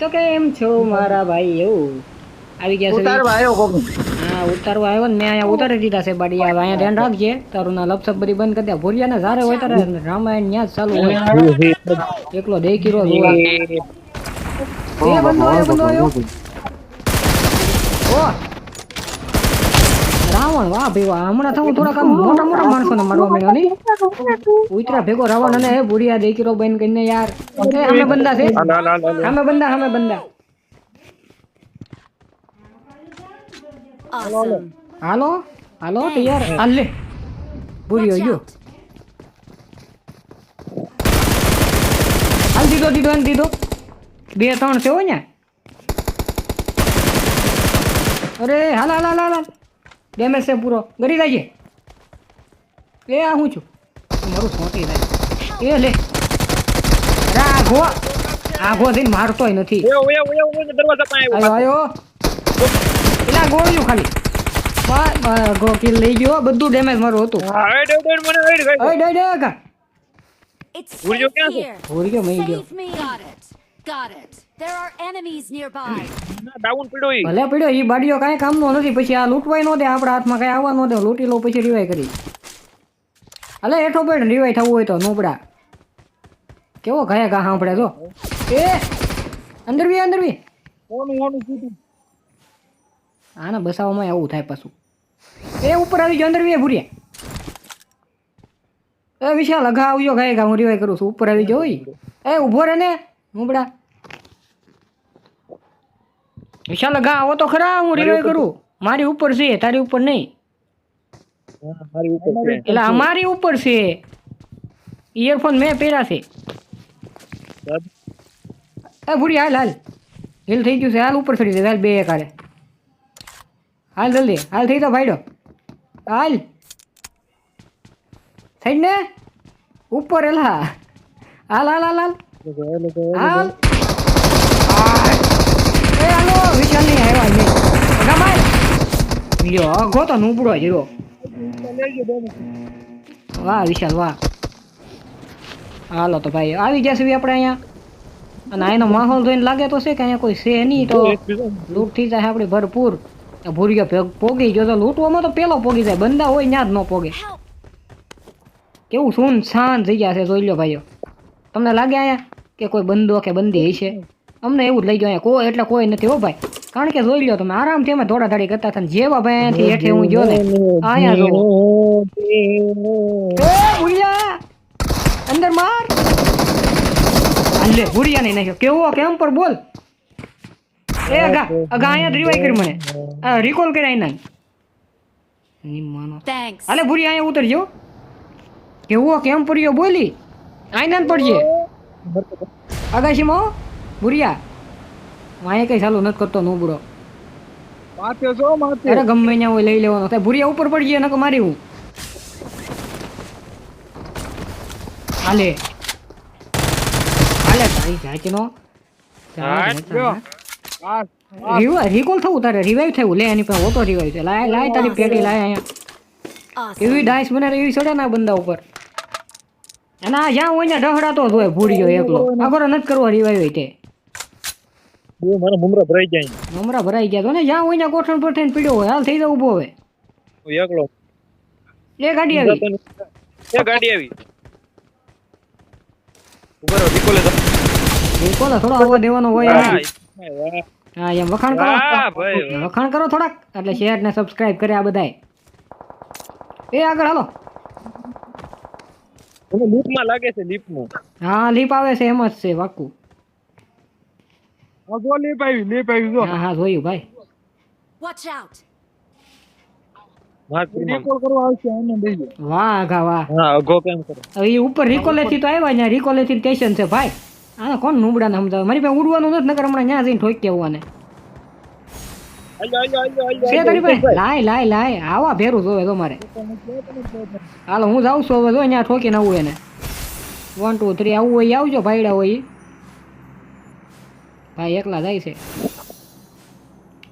તો કેમ છો મારા ભાઈ એવું આવી ગયા છે ઉતારવા આવ્યો કોક. હા ઉતારવા આવ્યો ને મેં અહીંયા ઉતારી દીધા છે બાડી હવે અહીંયા ધ્યાન રાખજે. તારું ના લપસપ બધી બંધ કરી દે. ભોરિયા ને ઝારે હોય તારે રામાયણ ન્યા જ ચાલુ હોય. એકલો દે કિલો જ હોય. એ બંદો આવ્યો આવ્યો ઓ રાવણ વાહ ભાઈ વાહ. હમણાં થવું થોડાક આમ મોટા મોટા માણસોને મારવા મળ્યો નહીં ઉતરા ભેગો રાવણ અને એ દેખી રો બેન કરીને યાર. એ અમે બંદા છે? અમે બંદા અમે બંદા. હાલો હાલો તૈયાર. હાલે બુરિયો ગયો હાલ દીધો દીધો એને દીધો. બે ત્રણ છે હોય ને અરે હાલ હાલ હાલ હાલ હાલ. ડેમેજ છે પૂરો. ગરી જાય એ આ હું છું? મારું સોટી જાય. એ લે. આઘો. આઘો થઈને મારતોય નથી. પેલા ગોળ્યું ખાલી. કિલ લઈ ગયો. બધું ડેમેજ મારું હતું. ભૂરી ગયો. ગયો. There are enemies nearby. ભલે પડ્યો ઈ બાડીઓ કાંઈ કામનો નથી. પછી આ લૂંટવાય નો દે આપણા હાથમાં કાઈ આવવા નો દે લૂંટી લો પછી રિવાય કરી. અલે હેઠો બેઠ રિવાય થવું હોય તો નોબડા કેવો ગયા ગા સાંભળે જો. એ અંદર બી અંદર બી આના બસાવમાં એવું થાય પાછું. એ ઉપર આવી ગયો અંદર બી ભૂરી એ વિશાલ અઘા આવજો ગાય ગા હું રિવાય કરું છું. ઉપર આવી ગયો હોય એ ઊભો રહે ને નોબડા વિશાલ અઘા આવો તો ખરા હું રિવાય કરું. મારી ઉપર છે તારી ઉપર નહીં. એટલે અમારી ઉપર છે. ઇયરફોન મેં પહેર્યા છે. એ ભૂરી હાલ હાલ. હિલ થઈ ગયું છે હાલ ઉપર ચડી જાય હાલ બે કારે હાલ જલ્દી. હાલ થઈ તો ભાઈડો. હાલ. થઈ ને? ઉપર એલા હાલ. હાલ હાલ હાલ. હાલ. હાલો વિશાલ નહીં આવ્યા નહીં ગમાય લ્યો અઘો તો નુબડો જીરો વાહ વિશાલ વાહ હાલો તો ભાઈ આવી બી આપણે અહીંયા અને અહીંનો માહોલ જોઈને લાગે તો છે કે અહીંયા કોઈ છે નહીં તો લૂંટ થઈ જાય આપણે ભરપૂર ભૂરિયો પોગી ગયો તો લૂંટવામાં તો પેલો પોગી જાય બંદા હોય ત્યાં જ ન પોગે કેવું સુન શાંત થઈ ગયા છે જોઈ લો ભાઈઓ તમને લાગે અહીંયા કે કોઈ બંદો કે બંદી હશે અમને એવું જ લઈ ગયો કોઈ એટલે કોઈ નથી હો ભાઈ. કારણ કે જોઈ લો તમે આરામથી અમે દોડા ધાડી કરતા હતા જેવા ભાઈ અહીંથી હેઠે હું ગયો ને અહીંયા જો. એ અંદર માર! અલે ભૂરિયા નહીં નાખ્યો. કેવો કેમ પર બોલ. એ અગા અગા અહીંયા રિવાઈ કરી મને. રિકોલ કરી આઈ ની માનો. થેન્ક્સ અલે ભૂરી અહીંયા ઉતરજો. કેવો કેમ પડ્યો બોલી? આઈના જ પડજે આગાશીમાં ભૂરિયા માય કઈ ચાલુ નથી કરતો નુબડો અરે ગમે ત્યાં હોય લઈ લેવાનો. થાય ભૂરિયા ઉપર પડજે નકો મારી હું. હાલે. હાલે ભાઈ જાચનો રિકોલ થવું તારે રિવાઈવ થયું લે એની પાસે ઓટો રિવાઈવ છે. લાય લાય તારી પેટી લાય અહીંયા. એવી ડાઈસ બનાવે એવી ચડે ના બંદા ઉપર. અને આ જ્યાં હોય ને ડહડાતો જ હોય ભૂડ્યો એકલો. આગળ નથી કરવો રિવાઈવ હોય તે. નમરા ભરાઈ ગયા તો ને? જ્યાં હોય ને ગોઠણ પર થઈને પીડ્યો હોય હાલ થઈ જાવ ઊભો હવે. એ ગાડી આવી. ગાડી આવી. ઉભરો નિકોલે તો. નિકોલે થોડો આવવા દેવાનો હોય હા એમ વખાણ કરો. ભાઈ, વખાણ કરો થોડાક. એટલે શેર ને સબસ્ક્રાઇબ કરે આ બધાય. એ આગળ હાલો. લીપમાં લાગે છે લીપમાં હા લીપ આવે છે એમ જ છે વાકુ હા હા જોયું ભાઈ. Watch out. વાહ આગા વાહ. હા અઘો કેમ કરો? હવે એ ઉપર રિકોલેથી તો આવ્યા ત્યાં રિકોલેથી સ્ટેશન છે ભાઈ. આને કોણ નુબડાને સમજાવે? મારી પાસે ઉડવાનું નથી નકર હમણાં ત્યાં જઈને ઠોકી આવવાને લાય લાય લાય. આવા ભેરું જોવે તમારે હાલો હું જાઉં છું હવે જો અહીંયા ઠોકીને આવું એને. વન ટુ થ્રી આવું હોય આવજો ભાઈડા હોય ભાઈ એકલા જાય છે.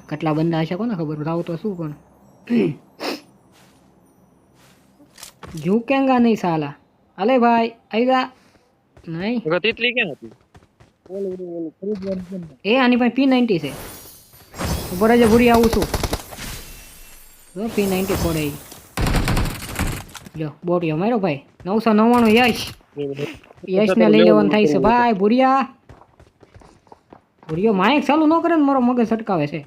કેટલા બંદા હશે કોને ખબર? રાવ તો શું પણ. ઝૂકેંગા નહીં સાલા. અલે ભાઈ આઈગા નહીં. અઘો તિતલી કેમ હતી. એ આની પાસે પી નાઇન્ટી છે. ઉપર જ ભૂરી આવું છું. જો પી નાઇન્ટી ફોડે. જો બોટિયો મારો ભાઈ. નવસો નવ્વાણું યશ. યશ ને લઈ લેવાનું થાય છે. ભાઈ ભૂરિયા. ભૂરિયો માઇક ચાલુ ન કરે ને મારો મગજ અટકાવે છે.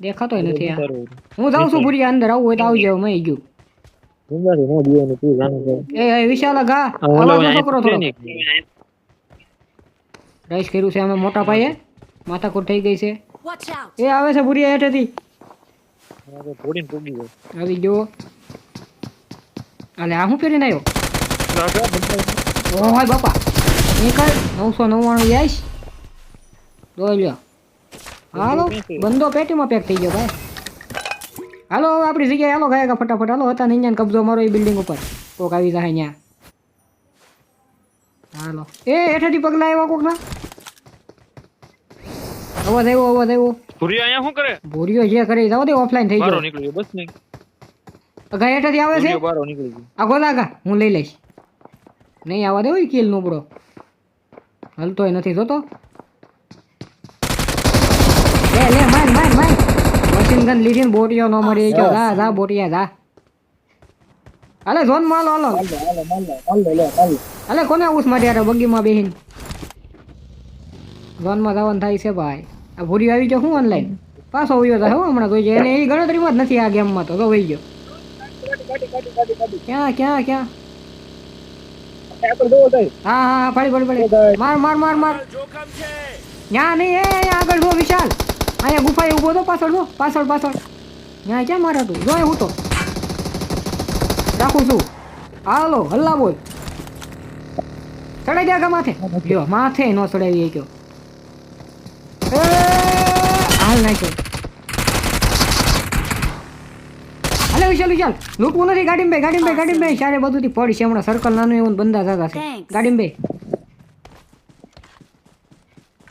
દેખાતો નથી આ. હું જાઉં છું ભૂરિયા અંદર આવું હોય તો આવજો મેં ગયું. એ એ વિશાલ ઘા અવાજ અહીંયા કરો થોડો છે ને. રાઈસ કર્યું છે અમે મોટા પાયે. માથાકૂટ થઈ ગઈ છે. એ આવે છે ભૂરિયા હેઠેથી. આવી ગયો. અલે આ હું પહેરીને આવ્યો? હાય બાપા. નીકળ નવસો નવ્વાણું યશ દો લ્યો. હાલો બંદો પેટીમાં પેક થઈ ગયો ભાઈ. હાલો આપણી જગ્યાએ હાલો ગયા ફટાફટ. હાલો હતા નહીં કબજો મારો એ બિલ્ડિંગ ઉપર. કોક આવી જાય અહીંયા. હાલો. એ હેઠેથી પગલા આવ્યા કોકના? અવાજ આવ્યો અવાજ આવ્યો. ભૂરિયા અહીંયા શું કરે? ભૂરીઓ જે કરે જાવ દે ઓફલાઈન થઈ ગયો. નીકળી ગયો બસ નહીં. અગા હેઠેથી આવે છે? બારો નીકળી ગયો આ ગોલા આગા હું લઈ લઈશ. નહીં આવવા દેવો કિલ નોબડો હલતોય નથી જોતો લે લે માર માર માર મશીન ગન લીધી ને બોટિયો નો મરી ગયો જા જા બોટિયા જા હાલે ઝોનમાં લે, હાલો. હાલે કોને ઉસ મારી યાર બગીમાં બેહીન? ઝોનમાં જવાનું થાય છે ભાઈ. આ ભૂરી આવી ગયો હું ઓનલાઈન પાછો વયો જાય હો હમણાં કોઈ એને એ ગણતરીમાં જ નથી આ ગેમમાં તો તો વહી ગયો. ક્યાં ક્યાં ક્યાં. હા હા પડી પડી પડી. માર માર માર માર. ન્યા નહીં એ આગળ જો વિશાલ. અહીંયા ગુફાએ ઊભો તો પાછળ જો પાછળ પાછળ. ન્યા ક્યાં મારે તું? જોય હું તો. રાખું છું. હાલો હલ્લા બોલ. ચડાઈ ગયા માથે. માથે નો ચડાવી ગયો હાલ નાખ્યો. હાલે વિશાલ વિશાલ. લૂંટવું નથી. ગાડીમ બે ગાડીમાં ભાઈ ગાડીમ બે સારે બધું પડી છે હમણાં સર્કલ નાનું એવું બંધા થતા છે. ગાડીમ ભાઈ બે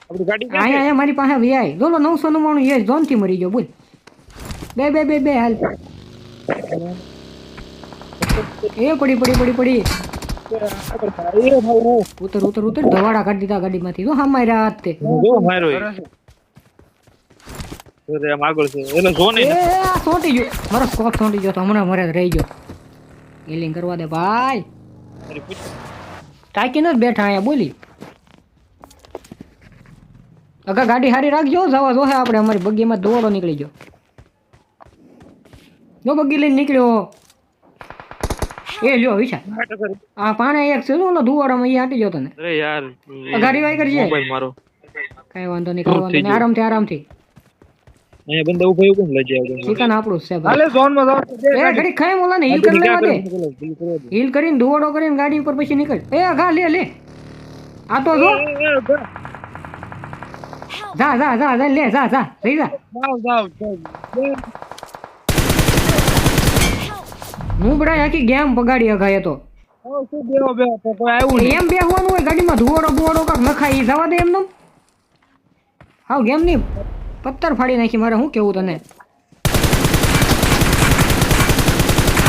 આપણી ગાડી ક્યાં અહીંયા અહીંયા મારી પાસે વીઆઈ બોલો નવસો નવ્વાણું યસ જોનથી મરી ગયો બોલ. બે બે બે બે હાલ. એ પડી પડી પડી પડી. ઉતર ઉતર ઉતર. ધવાડા કાઢી દીધા ગાડીમાંથી. જો હા માર્યા હાથ તે. જો મારો એ. જો તે આમ આગળ છે. એટલે જો એ નહીં આ સોટી ગયો. મારો સ્કોપ સોટી ગયો તો હમણાં મરે રહી ગયો. હિલિંગ કરવા દે ભાઈ. પૂછ. જ બેઠા અહીંયા બોલી. અગા ગાડી હારી રાખજો જવા જોહે આપણે અમારી બગીમાં દોડો નીકળી ગયો. જો બગી લઈને નીકળ્યો. એ લ્યો વિશાલ. આ પાણે એક છે ઓલો ધુવાડામાં એ હાટી ગયો તને. અરે યાર અઘારી વાય કરજે. મોબાઈલ મારો. કઈ વાંધો નહીં કઈ વાંધો નહીં આરામથી આરામથી. અહીંયા બંદા ઊભા એવું કેમ લઈ જાય? ચિકન આપણું છે હાલે ઝોનમાં જાવ એ ઘડી ખાઈ ઓલા ને હીલ કરી લેવા દે. હીલ કરીને ધુવાડો કરીને ગાડી ઉપર પછી નીકળ. એ અઘા લે લે. આ તો જો. જા જા જા જા લે જા જા લઈ જા. હું બડા આખી ગેમ બગાડી અઘાય તો એમ બેહવાનું હોય ગાડીમાં ધુવાડો બુવાડો કાક નખાય એ જવા દે એમનું હાવ ગેમની પથ્થર ફાડી નાખી મારે શું કેવું તને?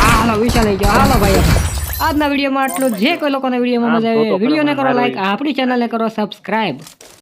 હાલો વિશાલ ગયો. હાલો ભાઈ. આજના વિડીયોમાં આટલું જે. કોઈ લોકોને વિડીયોમાં મજા આવે વિડીયોને કરો લાઈક આપણી ચેનલને કરો સબસ્ક્રાઇબ